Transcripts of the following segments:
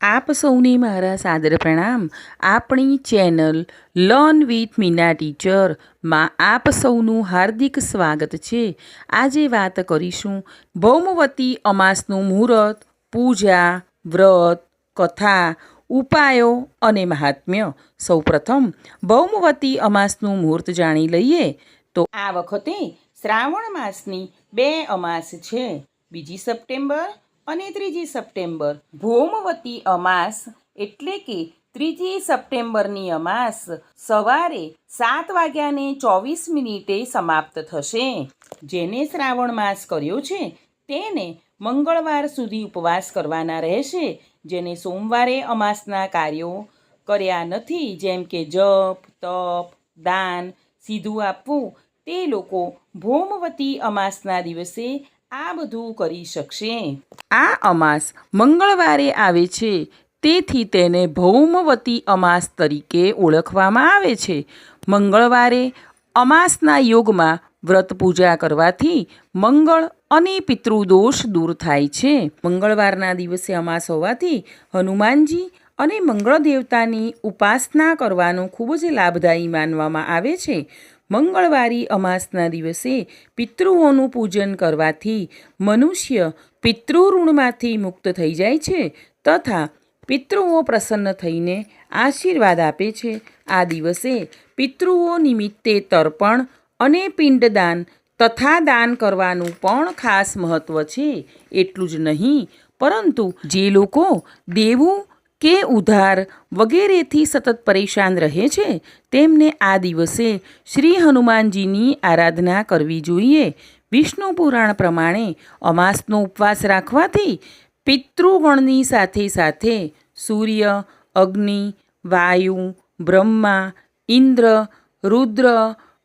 આપ સૌને મારા સાદર પ્રણામ. આપણી ચેનલ લર્ન વિથ મીના ટીચરમાં આપ સૌનું હાર્દિક સ્વાગત છે. આજે વાત કરીશું ભૌમવતી અમાસનું મુહૂર્ત, પૂજા, વ્રત, કથા, ઉપાયો અને મહાત્મ્ય. સૌપ્રથમ ભૌમવતી અમાસનું મુહૂર્ત જાણી લઈએ તો આ વખતે શ્રાવણ માસની બે અમાસ છે. બીજી સપ્ટેમ્બર અને ત્રીજી સપ્ટેમ્બર. ભૌમવતી અમાસ એટલે કે ત્રીજી સપ્ટેમ્બરની અમાસ સવારે સાત વાગ્યાને ચોવીસ મિનિટે સમાપ્ત થશે. જેને શ્રાવણ માસ કર્યો છે, તેને મંગળવાર સુધી ઉપવાસ કરવાના રહેશે. જેને સોમવારે અમાસના કાર્યો કર્યા નથી, જેમ કે જપ, તપ, દાન સીધું આપવું, તે લોકો ભૌમવતી અમાસના દિવસે આ બધું કરી શકશે? આ અમાસ મંગળવારે આવે છે. તેથી તેને ભૌમવતી અમાસ તરીકે ઓળખવામાં આવે છે. મંગળવારે અમાસના યોગમાં વ્રત પૂજા કરવાથી મંગળ અને પિતૃદોષ દૂર થાય છે. મંગળવારના દિવસે અમાસ હોવાથી હનુમાનજી અને મંગળ દેવતાની ઉપાસના કરવાનું ખૂબ જ લાભદાયી માનવામાં આવે છે. મંગળવારી અમાસના દિવસે પિતૃઓનું પૂજન કરવાથી મનુષ્ય પિતૃઋણમાંથી મુક્ત થઈ જાય છે તથા પિતૃઓ પ્રસન્ન થઈને આશીર્વાદ આપે છે. આ દિવસે પિતૃઓ નિમિત્તે તર્પણ અને પિંડદાન તથા દાન કરવાનું પણ ખાસ મહત્ત્વ છે. એટલું જ નહીં, પરંતુ જે લોકો દેવું કે ઉધાર વગેરેથી સતત પરેશાન રહે છે, તેમને આ દિવસે શ્રી હનુમાનજીની આરાધના કરવી જોઈએ. વિષ્ણુ પુરાણ પ્રમાણે અમાસનો ઉપવાસ રાખવાથી પિતૃગણની સાથે સાથે સૂર્ય, અગ્નિ, વાયુ, બ્રહ્મા, ઇન્દ્ર, રુદ્ર,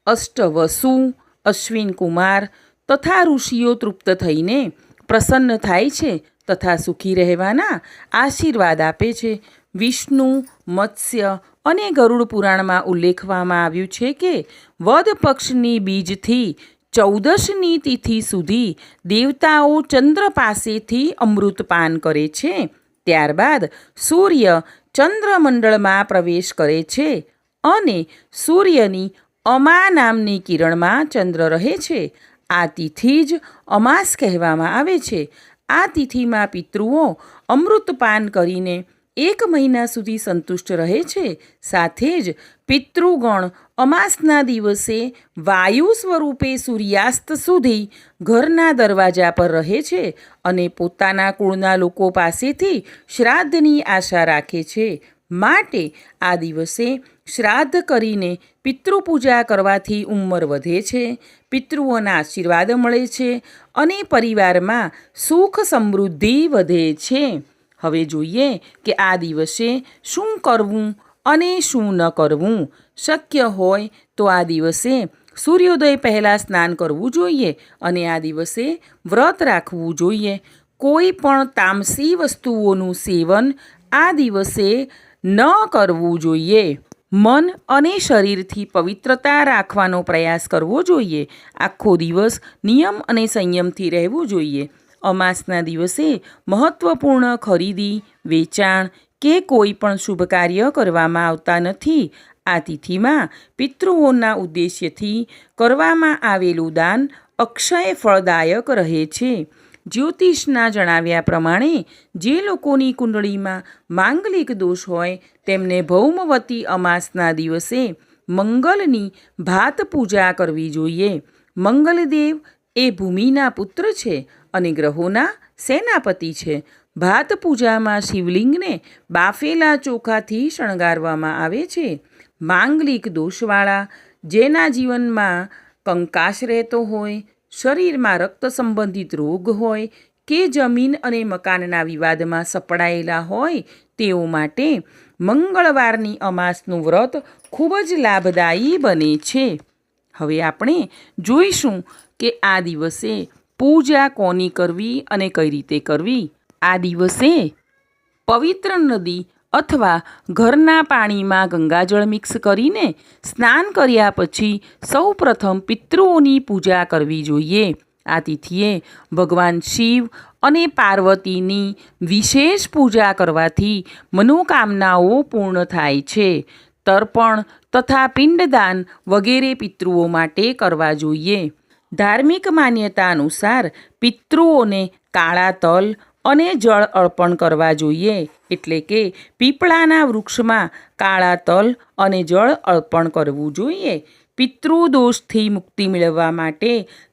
અષ્ટવસુ અશ્વિન કુમાર તથા ઋષિઓ તૃપ્ત થઈને પ્રસન્ન થાય છે. તથા સુખી રહેવાના આશીર્વાદ આપે છે. વિષ્ણુ, મત્સ્ય અને ગરુડ પુરાણમાં ઉલ્લેખવામાં આવ્યું છે કે, વદ પક્ષની બીજથી ચૌદશની તિથિ સુધી દેવતાઓ ચંદ્ર પાસેથી અમૃતપાન કરે છે. ત્યારબાદ સૂર્ય ચંદ્રમંડળમાં પ્રવેશ કરે છે અને સૂર્યની અમા નામની કિરણમાં ચંદ્ર રહે છે. આ તિથિ જ અમાસ કહેવામાં આવે છે. આ તિથિમાં પિતૃઓ અમૃતપાન કરીને એક મહિના સુધી સંતુષ્ટ રહે છે. સાથે જ પિતૃગણ અમાસના દિવસે વાયુ સ્વરૂપે સૂર્યાસ્ત સુધી ઘરના દરવાજા પર રહે છે અને પોતાના કુળના લોકો પાસેથી શ્રાદ્ધની આશા રાખે છે. માટે આ દિવસે શ્રાદ્ધ કરીને પિતૃપૂજા કરવાથી ઉંમર વધે છે, પિતૃઓના આશીર્વાદ મળે છે અને પરિવારમાં સુખ સમૃદ્ધિ વધે છે. હવે જોઈએ કે આ દિવસે શું કરવું અને શું ન કરવું. શક્ય હોય તો આ દિવસે સૂર્યોદય પહેલાં સ્નાન કરવું જોઈએ અને આ દિવસે વ્રત રાખવું જોઈએ. કોઈ પણ તામસી વસ્તુઓનું સેવન આ દિવસે ન કરવું જોઈએ. મન અને શરીરથી પવિત્રતા રાખવાનો પ્રયાસ કરવો જોઈએ. આખો દિવસ નિયમ અને સંયમથી રહેવું જોઈએ. અમાસના દિવસે મહત્ત્વપૂર્ણ ખરીદી, વેચાણ કે કોઈ પણ શુભ કાર્ય કરવામાં આવતા નથી. આ તિથિમાં પિતૃઓના ઉદ્દેશ્યથી કરવામાં આવેલું દાન અક્ષય ફળદાયક રહે છે. જ્યોતિષના જણાવ્યા પ્રમાણે, જે લોકોની કુંડળીમાં માંગલિક દોષ હોય, તેમને ભૌમવતી અમાસના દિવસે મંગલની ભાત પૂજા કરવી જોઈએ. મંગલદેવ એ ભૂમિના પુત્ર છે અને ગ્રહોના સેનાપતિ છે. ભાત પૂજામાં શિવલિંગને બાફેલા ચોખાથી શણગારવામાં આવે છે. માંગલિક દોષવાળા, જેના જીવનમાં કંકાશ રહેતો હોય શરીરમાં રક્ત સંબંધિત રોગ હોય કે જમીન અને મકાનના વિવાદમાં સપડાયેલા હોય તેઓ માટે મંગળવારની અમાસનું વ્રત ખૂબ જ લાભદાયી બને છે. હવે આપણે જોઈશું કે આ દિવસે પૂજા કોની કરવી અને કઈ રીતે કરવી? આ દિવસે પવિત્ર નદી અથવા ઘરના પાણીમાં ગંગાજળ મિક્સ કરીને સ્નાન કર્યા પછી સૌપ્રથમ પિતૃઓની પૂજા કરવી જોઈએ. આ તિથિએ ભગવાન શિવ અને પાર્વતીની વિશેષ પૂજા કરવાથી મનોકામનાઓ પૂર્ણ થાય છે. તર્પણ તથા પિંડદાન વગેરે પિતૃઓ માટે કરવા જોઈએ. ધાર્મિક માન્યતા અનુસાર પિતૃઓને કાળા તલ અને જળ અર્પણ કરવા જોઈએ એટલે કે પીપળાના વૃક્ષમાં કાળા તલ અને જળ અર્પણ કરવું જોઈએ. પિતૃદોષથી મુક્તિ મેળવવા માટે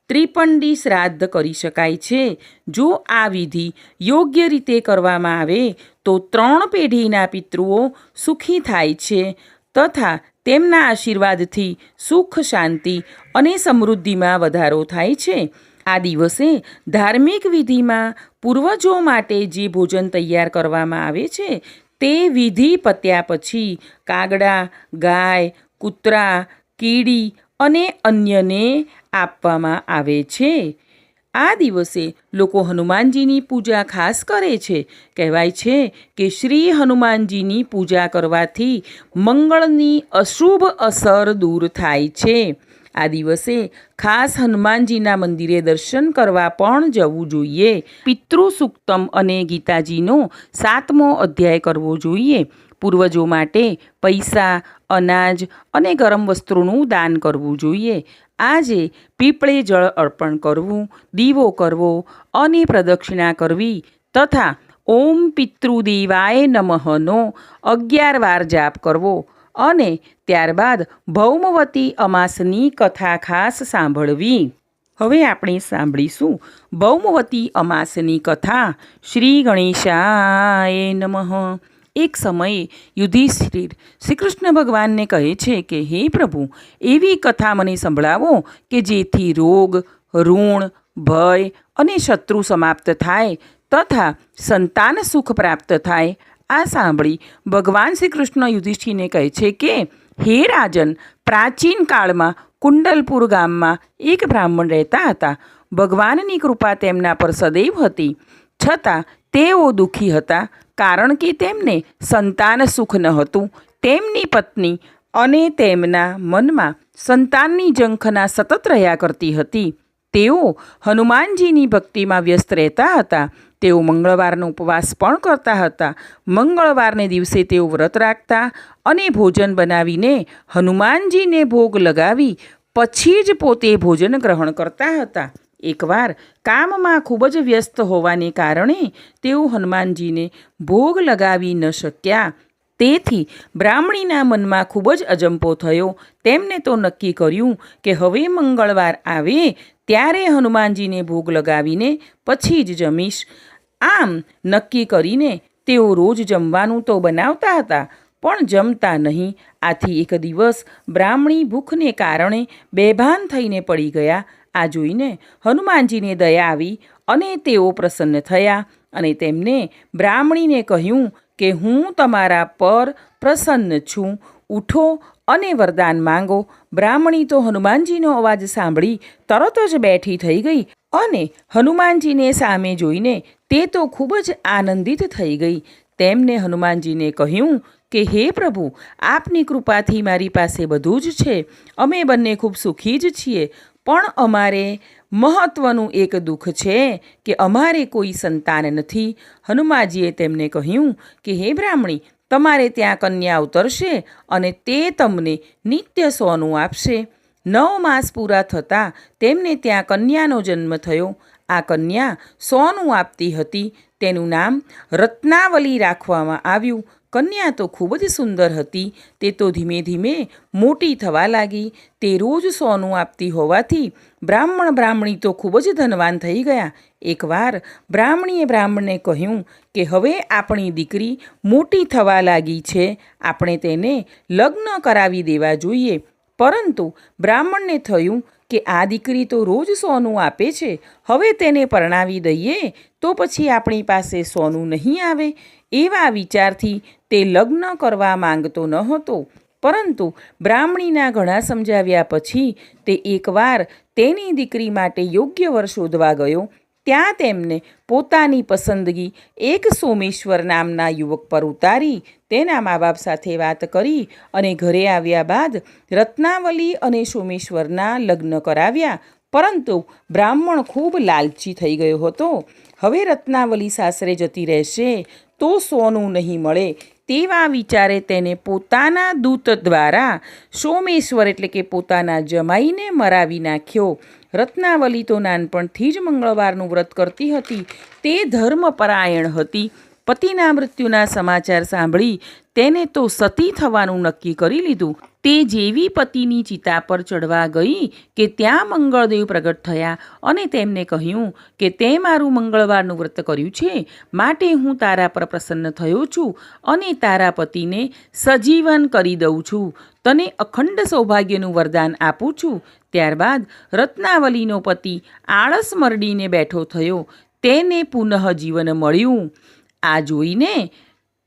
ત્રિપંડી શ્રાદ્ધ કરી શકાય છે. જો આ વિધિ યોગ્ય રીતે કરવામાં આવે, તો ત્રણ પેઢીના પિતૃઓ સુખી થાય છે તથા તેમના આશીર્વાદથી સુખ, શાંતિ અને સમૃદ્ધિમાં વધારો થાય છે. આ દિવસે ધાર્મિક વિધિમાં પૂર્વજો માટે જે ભોજન તૈયાર કરવામાં આવે છે, તે વિધિ પત્યા પછી કાગડા, ગાય, કૂતરા, કીડી અને અન્યને આપવામાં આવે છે. આ દિવસે લોકો હનુમાનજીની પૂજા ખાસ કરે છે. કહેવાય છે કે શ્રી હનુમાનજીની પૂજા કરવાથી મંગળની અશુભ અસર દૂર થાય છે. આ દિવસે ખાસ હનુમાનજીના મંદિરે દર્શન કરવા પણ જવું જોઈએ. પિતૃ સુક્તમ અને ગીતાજીનો સાતમો અધ્યાય કરવો જોઈએ. પૂર્વજો માટે પૈસા, અનાજ અને ગરમ વસ્ત્રોનું દાન કરવું જોઈએ. આજે પીપળે જળ અર્પણ કરવું, દીવો કરવો અને પ્રદક્ષિણા કરવી તથા ઓમ પિતૃદેવાય નમઃનો અગિયાર વાર જાપ કરવો અને ત્યારબાદ ભૌમવતી અમાસની કથા ખાસ સાંભળવી. હવે આપણે સાંભળીશું ભૌમવતી અમાસની કથા. શ્રી ગણેશાય નમઃ. એક સમયે યુધિષ્ઠિર શ્રી કૃષ્ણ ભગવાનને કહે છે કે, હે પ્રભુ, એવી કથા મને સંભળાવો કે જેથી રોગ, ઋણ, ભય અને શત્રુ સમાપ્ત થાય તથા સંતાન સુખ પ્રાપ્ત થાય. આ સાંભળી ભગવાન શ્રી કૃષ્ણ યુધિષ્ઠિને કહે છે કે, હે રાજન, પ્રાચીન કાળમાં કુંડલપુર ગામમાં એક બ્રાહ્મણ રહેતા હતા. ભગવાનની કૃપા તેમના પર સદૈવ હતી. છતાં તેઓ દુઃખી હતા, કારણ કે તેમને સંતાન સુખ ન હતું. તેમની પત્ની અને તેમના મનમાં સંતાનની ઝંખના સતત રહ્યા કરતી હતી. તેઓ હનુમાનજીની ભક્તિમાં વ્યસ્ત રહેતા હતા. તેઓ મંગળવારનો ઉપવાસ પણ કરતા હતા. મંગળવારને દિવસે તેઓ વ્રત રાખતા અને ભોજન બનાવીને હનુમાનજીને ભોગ લગાવી પછી જ પોતે ભોજન ગ્રહણ કરતા હતા. એકવાર કામમાં ખૂબ જ વ્યસ્ત હોવાને કારણે તેઓ હનુમાનજીને ભોગ લગાવી ન શક્યા. તેથી બ્રાહ્મણીના મનમાં ખૂબ જ અજંપો થયો. તેમને તો નક્કી કર્યું કે હવે મંગળવાર આવે ત્યારે હનુમાનજીને ભોગ લગાવીને પછી જ જમીશ. આમ નક્કી કરીને તેઓ રોજ જમવાનું તો બનાવતા હતા, પણ જમતા નહીં. આથી એક દિવસ બ્રાહ્મણી ભૂખને કારણે બેભાન થઈને પડી ગયા. આ જોઈને હનુમાનજીને દયા આવી અને તેઓ પ્રસન્ન થયા અને તેમને બ્રાહ્મણીને કહ્યું કે હું તમારા પર પ્રસન્ન છું. ઉઠો અને વરદાન માંગો. બ્રાહ્મણી તો હનુમાનજીનો અવાજ સાંભળી તરત જ બેઠી થઈ ગઈ અને હનુમાનજીને સામે જોઈને તે તો ખૂબ જ આનંદિત થઈ ગઈ. તેમને હનુમાનજીને કહ્યું કે, હે પ્રભુ, આપની કૃપાથી મારી પાસે બધું જ છે. અમે બંને ખૂબ સુખી જ છીએ. પણ અમારે મહત્ત્વનું એક દુઃખ છે કે અમારે કોઈ સંતાન નથી. હનુમાનજીએ તેમને કહ્યું કે, હે બ્રાહ્મણી, તમારે ત્યાં કન્યા ઉતરશે અને તે તમને નિત્ય સોનું આપશે. નવ માસ પૂરા થતાં તેમને ત્યાં કન્યાનો જન્મ થયો. આ કન્યા સોનું આપતી હતી. તેનું નામ રત્નાવલી રાખવામાં આવ્યું. કન્યા તો ખૂબ જ સુંદર હતી. તે તો ધીમે ધીમે મોટી થવા લાગી. તે રોજ સોનું આપતી હોવાથી બ્રાહ્મણ બ્રાહ્મણી તો ખૂબ જ ધનવાન થઈ ગયા. એકવાર બ્રાહ્મણીએ બ્રાહ્મણને કહ્યું કે, હવે આપણી દીકરી મોટી થવા લાગી છે. આપણે તેને લગ્ન કરાવી દેવા જોઈએ. પરંતુ બ્રાહ્મણને થયું કે આ દીકરી તો રોજ સોનું આપે છે, હવે તેને પરણાવી દઈએ તો પછી આપણી પાસે સોનું નહીં આવે. એવા વિચારથી તે લગ્ન કરવા માંગતો ન હતો. પરંતુ બ્રાહ્મણીના ઘણા સમજાવ્યા પછી તે એકવાર તેની દીકરી માટે યોગ્ય વર શોધવા ગયો. ત્યાં તેમને પોતાની પસંદગી એક સોમેશ્વર નામના યુવક પર ઉતારી, તેના મા બાપ સાથે વાત કરી અને ઘરે આવ્યા બાદ રત્નાવલી અને સોમેશ્વરના લગ્ન કરાવ્યા. પરંતુ બ્રાહ્મણ ખૂબ લાલચી થઈ ગયો હતો. હવે રત્નાવલી સાસરે જતી રહેશે તો સોનું નહીં મળે. તેવા વિચારે તેને પોતાના દૂત દ્વારા સોમેશ્વર એટલે કે પોતાના જમાઈને મરાવી નાખ્યો. રત્નાવલી તો નાનપણથી જ મંગળવારનું વ્રત કરતી હતી. તે ધર્મપરાયણ હતી. પતિના મૃત્યુના સમાચાર સાંભળી તેને તો સતી થવાનું નક્કી કરી લીધું. તે જેવી પતિની ચિતા પર ચડવા ગઈ કે ત્યાં મંગળદેવ પ્રગટ થયા અને તેમને કહ્યું કે તે મારું મંગળવારનું વ્રત કર્યું છે, માટે હું તારા પર પ્રસન્ન થયો છું અને તારા પતિને સજીવન કરી દઉં છું. તને અખંડ સૌભાગ્યનું વરદાન આપું છું. ત્યારબાદ રત્નાવલીનો પતિ આળસ મરડીને બેઠો થયો. તેને પુનઃ જીવન મળ્યું. આ જોઈને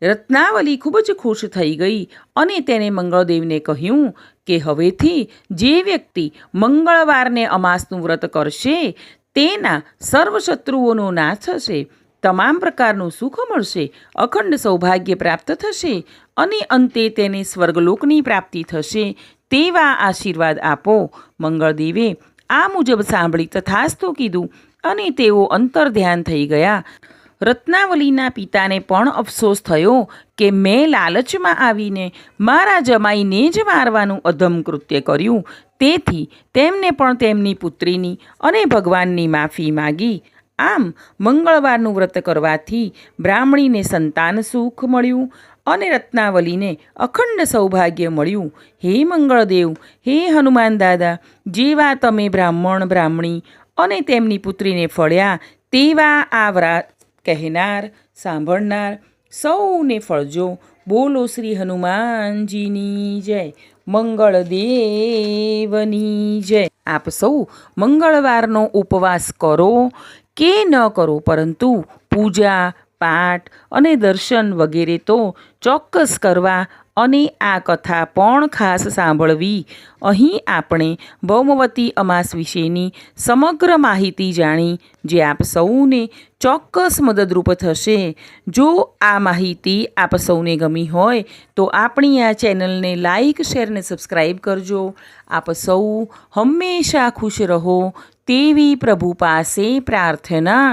રત્નાવલી ખૂબ જ ખુશ થઈ ગઈ અને તેને મંગળદેવને કહ્યું કે હવેથી જે વ્યક્તિ મંગળવારને અમાસનું વ્રત કરશે, તેના સર્વશત્રુઓનો નાશ થશે, તમામ પ્રકારનું સુખ મળશે, અખંડ સૌભાગ્ય પ્રાપ્ત થશે અને અંતે તેને સ્વર્ગલોકની પ્રાપ્તિ થશે તેવા આશીર્વાદ આપો. મંગળદેવે આ મુજબ સાંભળી તથાસ્તુ કીધું અને તેઓ અંતર ધ્યાન થઈ ગયા. રત્નાવલીના પિતાને પણ અફસોસ થયો કે મેં લાલચમાં આવીને મારા જમાઈને જ મારવાનું અધમ કૃત્ય કર્યું. તેથી તેમને પણ તેમની પુત્રીની અને ભગવાનની માફી માગી. આમ મંગળવારનું વ્રત કરવાથી બ્રાહ્મણીને સંતાન સુખ મળ્યું અને રત્નાવલીને અખંડ સૌભાગ્ય મળ્યું. હે મંગળદેવ, હે હનુમાન દાદા, જેવા તમે બ્રાહ્મણ, બ્રાહ્મણી અને તેમની પુત્રીને ફળ્યા, તેવા આ કહેનાર, સાંભળનાર, સૌને ફળજો. બોલો શ્રી હનુમાનજીની જય. મંગળદેવની જય. આપ સૌ મંગળવારનો ઉપવાસ કરો. કે ન કરો પરંતુ પૂજા, પાઠ અને દર્શન વગેરે તો ચોક્કસ કરવા અને આ કથા પણ ખાસ સાંભળવી. અહીં આપણે ભૌમવતી અમાસ વિશેની સમગ્ર માહિતી જાણી, જે આપ સૌને ચોક્કસ મદદરૂપ થશે. જો આ માહિતી આપ સૌને ગમી હોય, તો આપણી આ ચેનલને લાઇક શેર અને સબસ્ક્રાઈબ કરજો. આપ સૌ હંમેશા ખુશ રહો તેવી પ્રભુ પાસે પ્રાર્થના.